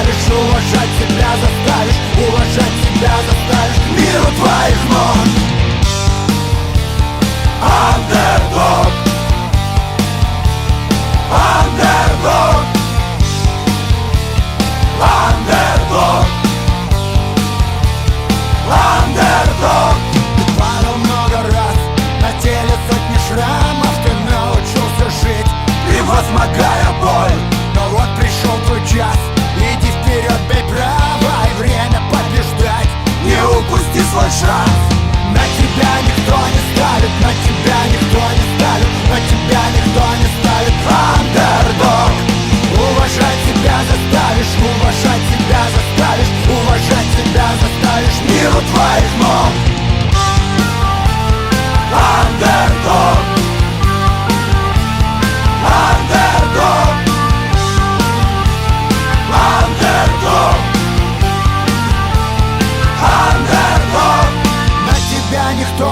заставишь Уважать себя заставишь Уважать себя заставишь. Миру твоих ног. Underdog, underdog, underdog, underdog.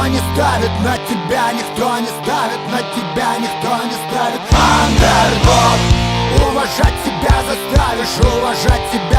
Не ставит на тебя Никто не ставит на тебя Никто не ставит. Андердог Уважать себя заставишь Уважать себя